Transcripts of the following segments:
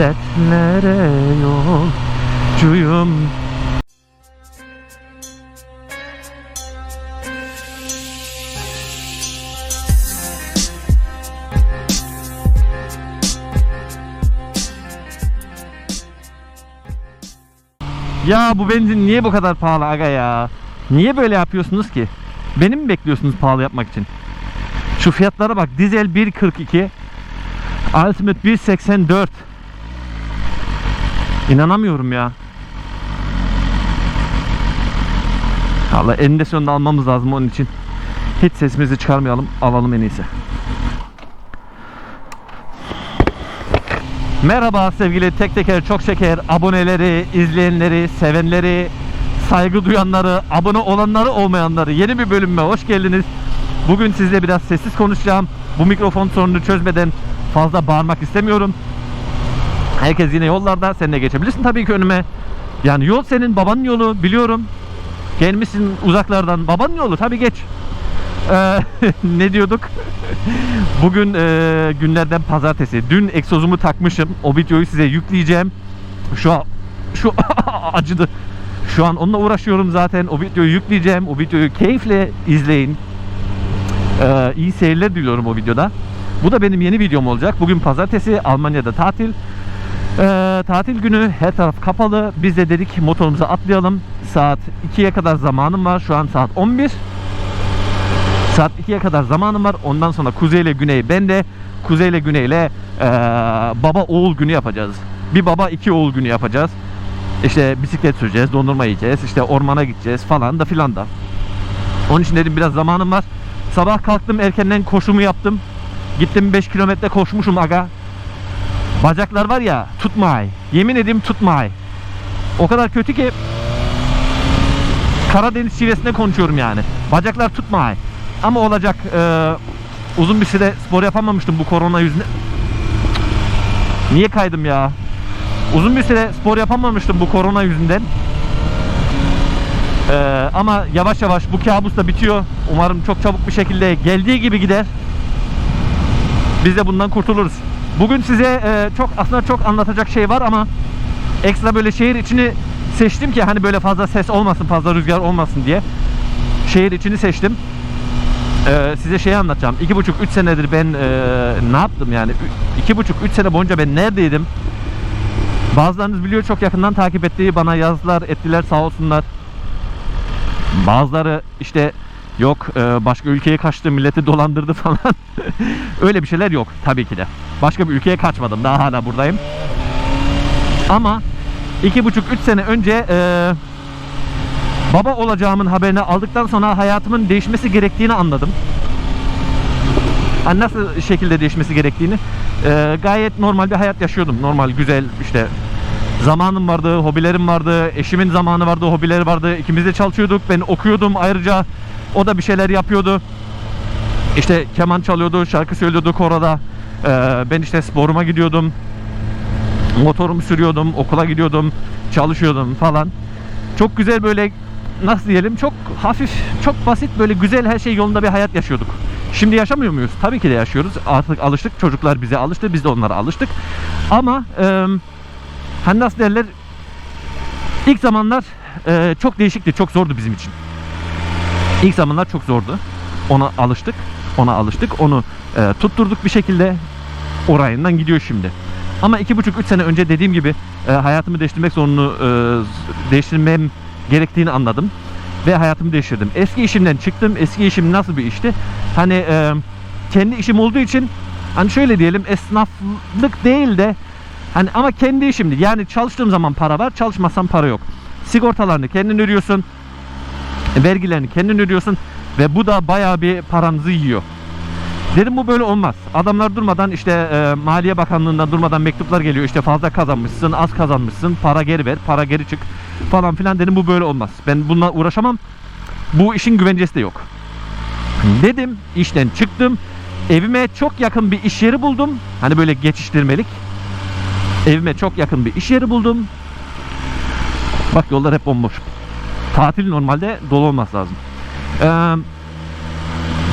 dertlere yolcuyum Ya bu benzin niye bu kadar pahalı aga ya? Niye böyle yapıyorsunuz ki? Beni mi bekliyorsunuz pahalı yapmak için? Şu fiyatlara bak. Dizel 1.42. Ultimate 1.84. İnanamıyorum ya. Allah eninde sonunda almamız lazım onun için. Hiç sesimizi çıkarmayalım. Alalım en iyisi. Merhaba sevgili tek teker çok şeker aboneleri, izleyenleri, sevenleri, saygı duyanları, abone olanları olmayanları yeni bir bölüme hoş geldiniz. Bugün sizle biraz sessiz konuşacağım. Bu mikrofon sorununu çözmeden fazla bağırmak istemiyorum. Herkes yine yollarda. Sen de geçebilirsin tabii ki önüme. Yani yol senin babanın yolu biliyorum. Gelmişsin uzaklardan babanın yolu tabii geç. Ee, ne diyorduk? Bugün e, günlerden pazartesi. Dün egzozumu takmışım. O videoyu size yükleyeceğim. Şu an şu acıdı. Şu an onunla uğraşıyorum zaten. O videoyu yükleyeceğim. O videoyu keyifle izleyin. Ee, iyi seyirler diliyorum o videoda. Bu da benim yeni videom olacak. Bugün pazartesi. Almanya'da tatil. Ee, tatil günü her taraf kapalı. Biz de dedik motorumuza atlayalım. Saat 2'ye kadar zamanım var. Şu an saat 11. Saat 2'ye kadar zamanım var. Ondan sonra kuzey ile güney ben de kuzey ile güney ile eee, baba oğul günü yapacağız. Bir baba iki oğul günü yapacağız. İşte bisiklet süreceğiz, dondurma yiyeceğiz, işte ormana gideceğiz falan da filan da. Onun için dedim biraz zamanım var. Sabah kalktım erkenden koşumu yaptım. Gittim 5 kilometre koşmuşum aga. Bacaklar var ya tutmay. Yemin edeyim tutmay. O kadar kötü ki Karadeniz şivesinde konuşuyorum yani. Bacaklar tutmay. Ama olacak. Ee, uzun bir süre spor yapamamıştım bu korona yüzünden. Niye kaydım ya? Uzun bir süre spor yapamamıştım bu korona yüzünden. Ee, ama yavaş yavaş bu kabus da bitiyor. Umarım çok çabuk bir şekilde geldiği gibi gider. Biz de bundan kurtuluruz. Bugün size e, çok aslında çok anlatacak şey var ama ekstra böyle şehir içini seçtim ki hani böyle fazla ses olmasın, fazla rüzgar olmasın diye. Şehir içini seçtim. Ee, size şeyi anlatacağım. İki buçuk, üç senedir ben e, ne yaptım yani? Ü- İki buçuk, üç sene boyunca ben neredeydim? Bazılarınız biliyor çok yakından takip ettiği bana yazdılar, ettiler sağ olsunlar. Bazıları işte yok e, başka ülkeye kaçtı, milleti dolandırdı falan. Öyle bir şeyler yok tabii ki de. Başka bir ülkeye kaçmadım. Daha hala buradayım. Ama iki buçuk, üç sene önce e, baba olacağımın haberini aldıktan sonra hayatımın değişmesi gerektiğini anladım. Hani nasıl şekilde değişmesi gerektiğini Ee, gayet normal bir hayat yaşıyordum. Normal, güzel işte zamanım vardı, hobilerim vardı, eşimin zamanı vardı, hobileri vardı. İkimiz de çalışıyorduk. Ben okuyordum ayrıca. O da bir şeyler yapıyordu. İşte keman çalıyordu, şarkı söylüyordu korada. Ee, ben işte sporuma gidiyordum. Motorumu sürüyordum, okula gidiyordum, çalışıyordum falan. Çok güzel böyle nasıl diyelim çok hafif, çok basit böyle güzel her şey yolunda bir hayat yaşıyorduk. Şimdi yaşamıyor muyuz? Tabii ki de yaşıyoruz. Artık alıştık. Çocuklar bize alıştı. Biz de onlara alıştık. Ama e, hani nasıl derler ilk zamanlar e, çok değişikti. Çok zordu bizim için. İlk zamanlar çok zordu. Ona alıştık. Ona alıştık. Onu e, tutturduk bir şekilde. Orayından gidiyor şimdi. Ama iki buçuk üç sene önce dediğim gibi e, hayatımı değiştirmek zorunu e, değiştirmem gerektiğini anladım ve hayatımı değiştirdim. Eski işimden çıktım. Eski işim nasıl bir işti? Hani e, kendi işim olduğu için hani şöyle diyelim esnaflık değil de hani ama kendi işimdi. Yani çalıştığım zaman para var, çalışmasam para yok. Sigortalarını kendin ödüyorsun. Vergilerini kendin ödüyorsun ve bu da bayağı bir paranızı yiyor. Dedim bu böyle olmaz. Adamlar durmadan işte e, Maliye Bakanlığı'ndan durmadan mektuplar geliyor. İşte fazla kazanmışsın, az kazanmışsın, para geri ver, para geri çık falan filan. Dedim bu böyle olmaz. Ben bununla uğraşamam. Bu işin güvencesi de yok. Dedim işten çıktım. Evime çok yakın bir iş yeri buldum. Hani böyle geçiştirmelik. Evime çok yakın bir iş yeri buldum. Bak yollar hep bomboş. Tatil normalde dolu olması lazım. Eee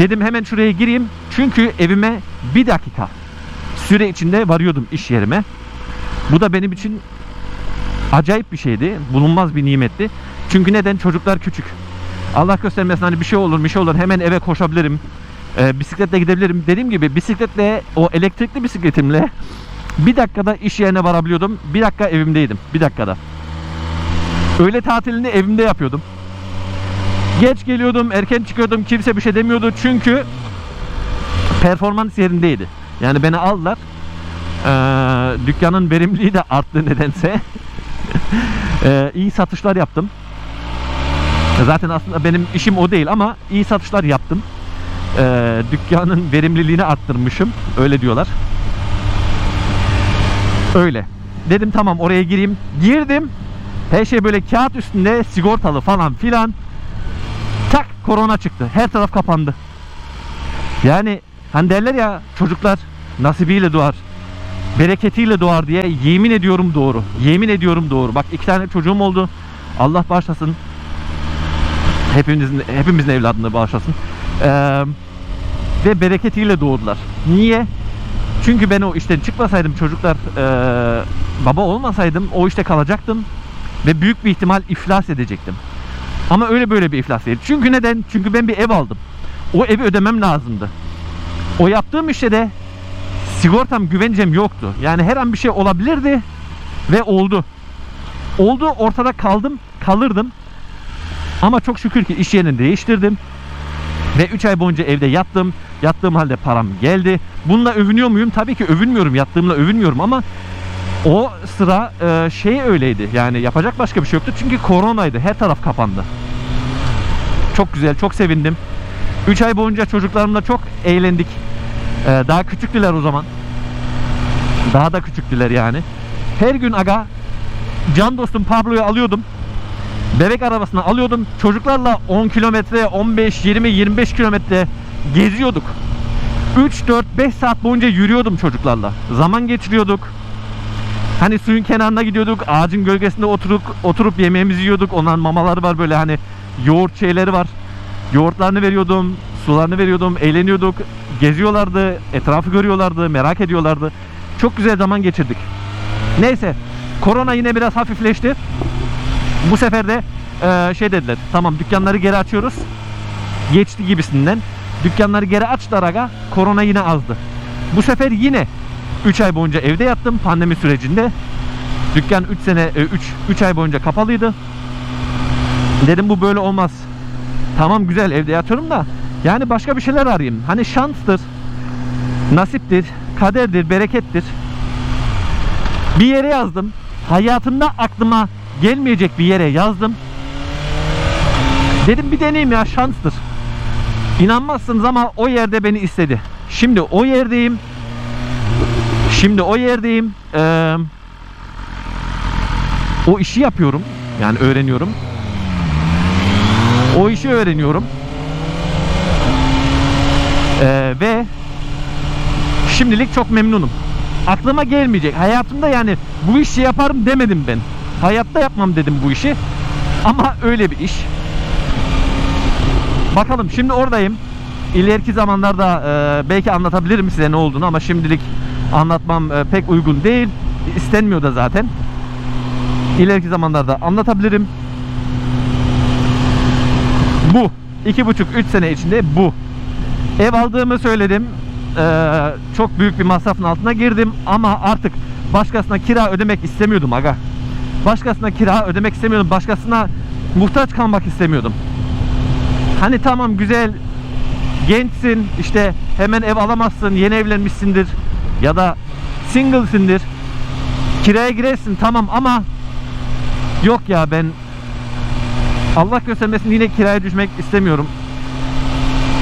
Dedim hemen şuraya gireyim. Çünkü evime bir dakika süre içinde varıyordum iş yerime. Bu da benim için acayip bir şeydi. Bulunmaz bir nimetti. Çünkü neden? Çocuklar küçük. Allah göstermesin hani bir şey olur bir şey olur hemen eve koşabilirim. Ee, bisikletle gidebilirim. Dediğim gibi bisikletle o elektrikli bisikletimle bir dakikada iş yerine varabiliyordum. Bir dakika evimdeydim. Bir dakikada. Öğle tatilini evimde yapıyordum. Geç geliyordum, erken çıkıyordum. Kimse bir şey demiyordu. Çünkü performans yerindeydi. Yani beni aldılar. Ee, dükkanın verimliliği de arttı nedense. ee, iyi satışlar yaptım. Zaten aslında benim işim o değil ama iyi satışlar yaptım. Ee, dükkanın verimliliğini arttırmışım. Öyle diyorlar. Öyle. Dedim tamam oraya gireyim. Girdim. Her şey böyle kağıt üstünde sigortalı falan filan. Tak korona çıktı. Her taraf kapandı. Yani hani derler ya çocuklar nasibiyle doğar. Bereketiyle doğar diye yemin ediyorum doğru. Yemin ediyorum doğru. Bak iki tane çocuğum oldu. Allah bağışlasın. Hepimizin hepimizin evladını bağışlasın. Ee, ve bereketiyle doğdular. Niye? Çünkü ben o işten çıkmasaydım çocuklar ee, baba olmasaydım o işte kalacaktım ve büyük bir ihtimal iflas edecektim. Ama öyle böyle bir iflas değil. Çünkü neden? Çünkü ben bir ev aldım. O evi ödemem lazımdı. O yaptığım işte de sigortam güvencem yoktu. Yani her an bir şey olabilirdi ve oldu. Oldu ortada kaldım, kalırdım. Ama çok şükür ki iş yerini değiştirdim. Ve 3 ay boyunca evde yattım. Yattığım halde param geldi. Bununla övünüyor muyum? Tabii ki övünmüyorum. Yattığımla övünmüyorum ama o sıra e, şey öyleydi. Yani yapacak başka bir şey yoktu. Çünkü koronaydı. Her taraf kapandı. Çok güzel, çok sevindim. 3 ay boyunca çocuklarımla çok eğlendik. E, daha küçüktüler o zaman. Daha da küçüktüler yani. Her gün aga can dostum Pablo'yu alıyordum. Bebek arabasına alıyordum. Çocuklarla 10 kilometre, 15, 20, 25 kilometre geziyorduk. 3, 4, 5 saat boyunca yürüyordum çocuklarla. Zaman geçiriyorduk. Hani suyun kenarına gidiyorduk. Ağacın gölgesinde oturup oturup yemeğimizi yiyorduk. Onların mamaları var böyle hani yoğurt şeyleri var. Yoğurtlarını veriyordum, sularını veriyordum, eğleniyorduk. Geziyorlardı, etrafı görüyorlardı, merak ediyorlardı. Çok güzel zaman geçirdik. Neyse, korona yine biraz hafifleşti. Bu sefer de eee, şey dediler. Tamam dükkanları geri açıyoruz. Geçti gibisinden. Dükkanları geri açtılar aga. Korona yine azdı. Bu sefer yine 3 ay boyunca evde yattım pandemi sürecinde. Dükkan 3 sene 3 3 ay boyunca kapalıydı. Dedim bu böyle olmaz. Tamam güzel evde yatıyorum da yani başka bir şeyler arayayım. Hani şanstır, nasiptir, kaderdir, berekettir. Bir yere yazdım. Hayatımda aklıma gelmeyecek bir yere yazdım. Dedim bir deneyeyim ya şanstır. İnanmazsınız ama o yerde beni istedi. Şimdi o yerdeyim. Şimdi o yerdeyim. Ee, o işi yapıyorum. Yani öğreniyorum. O işi öğreniyorum. Ee, ve şimdilik çok memnunum. Aklıma gelmeyecek. Hayatımda yani bu işi yaparım demedim ben. Hayatta yapmam dedim bu işi. Ama öyle bir iş. Bakalım şimdi oradayım. İleriki zamanlarda e, belki anlatabilirim size ne olduğunu ama şimdilik anlatmam e, pek uygun değil. İstenmiyor da zaten. İleriki zamanlarda anlatabilirim. Bu. iki buçuk üç sene içinde bu. Ev aldığımı söyledim. Ee, çok büyük bir masrafın altına girdim ama artık başkasına kira ödemek istemiyordum aga. Başkasına kira ödemek istemiyordum. Başkasına muhtaç kalmak istemiyordum. Hani tamam güzel gençsin işte hemen ev alamazsın yeni evlenmişsindir ya da single'sindir kiraya girersin tamam ama yok ya ben Allah göstermesin yine kiraya düşmek istemiyorum.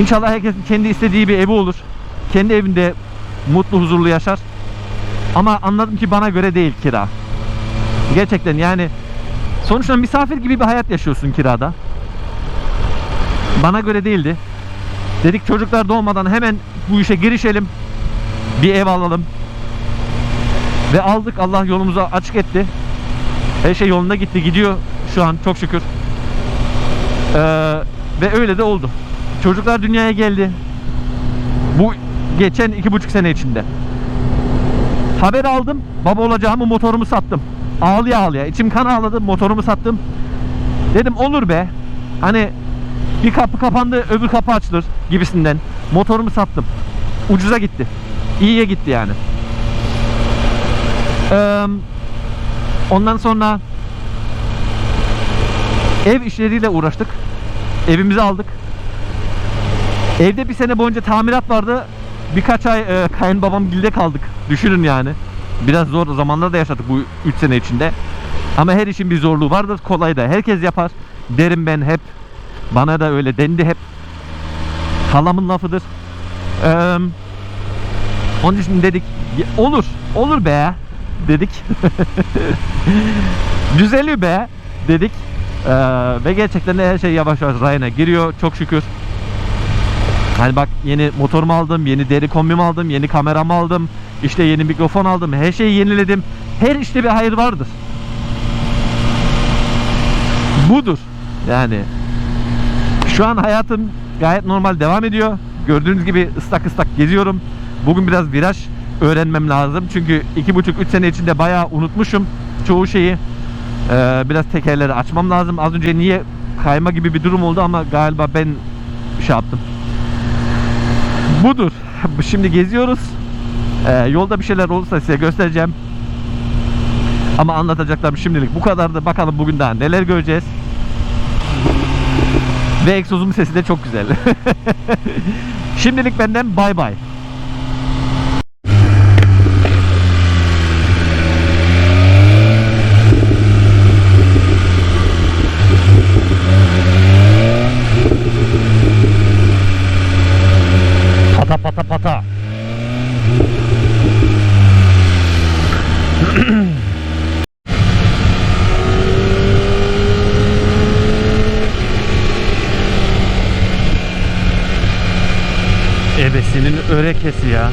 İnşallah herkesin kendi istediği bir evi olur. Kendi evinde mutlu huzurlu yaşar. Ama anladım ki bana göre değil kira. Gerçekten yani sonuçta misafir gibi bir hayat yaşıyorsun kirada. Bana göre değildi. Dedik çocuklar doğmadan hemen bu işe girişelim. Bir ev alalım. Ve aldık Allah yolumuzu açık etti. Her şey yolunda gitti gidiyor şu an çok şükür. Ee, ve öyle de oldu. Çocuklar dünyaya geldi. Bu geçen iki buçuk sene içinde. Haber aldım. Baba olacağımı motorumu sattım. Ağlaya ağlaya. içim kan ağladı. Motorumu sattım. Dedim olur be. Hani bir kapı kapandı öbür kapı açılır gibisinden. Motorumu sattım. Ucuza gitti. İyiye gitti yani. Eee, ondan sonra ev işleriyle uğraştık. Evimizi aldık. Evde bir sene boyunca tamirat vardı. Birkaç ay e, kayınbabam gilde kaldık. Düşünün yani. Biraz zor zamanlar da yaşadık bu 3 sene içinde. Ama her işin bir zorluğu vardır. Kolay da herkes yapar. Derim ben hep. Bana da öyle dendi hep. Halamın lafıdır. Eee onun için dedik "Ya olur. Olur be dedik. Düzeliyor be dedik. Eee, ve gerçekten de her şey yavaş yavaş rayına giriyor çok şükür. Hani bak yeni motorumu aldım, yeni deri kombimi aldım, yeni kameramı aldım, işte yeni mikrofon aldım, her şeyi yeniledim. Her işte bir hayır vardır. Budur. Yani şu an hayatım gayet normal devam ediyor. Gördüğünüz gibi ıslak ıslak geziyorum. Bugün biraz viraj öğrenmem lazım. Çünkü iki buçuk üç sene içinde bayağı unutmuşum çoğu şeyi. Ee, biraz tekerleri açmam lazım. Az önce niye kayma gibi bir durum oldu ama galiba ben şey yaptım. Budur. Şimdi geziyoruz. Ee, yolda bir şeyler olursa size göstereceğim. Ama anlatacaklarım şimdilik bu kadardı. Bakalım bugün daha neler göreceğiz. Ve egzozumun sesi de çok güzel. Şimdilik benden bay bay. Pata pata pata. Ebesinin örekesi ya.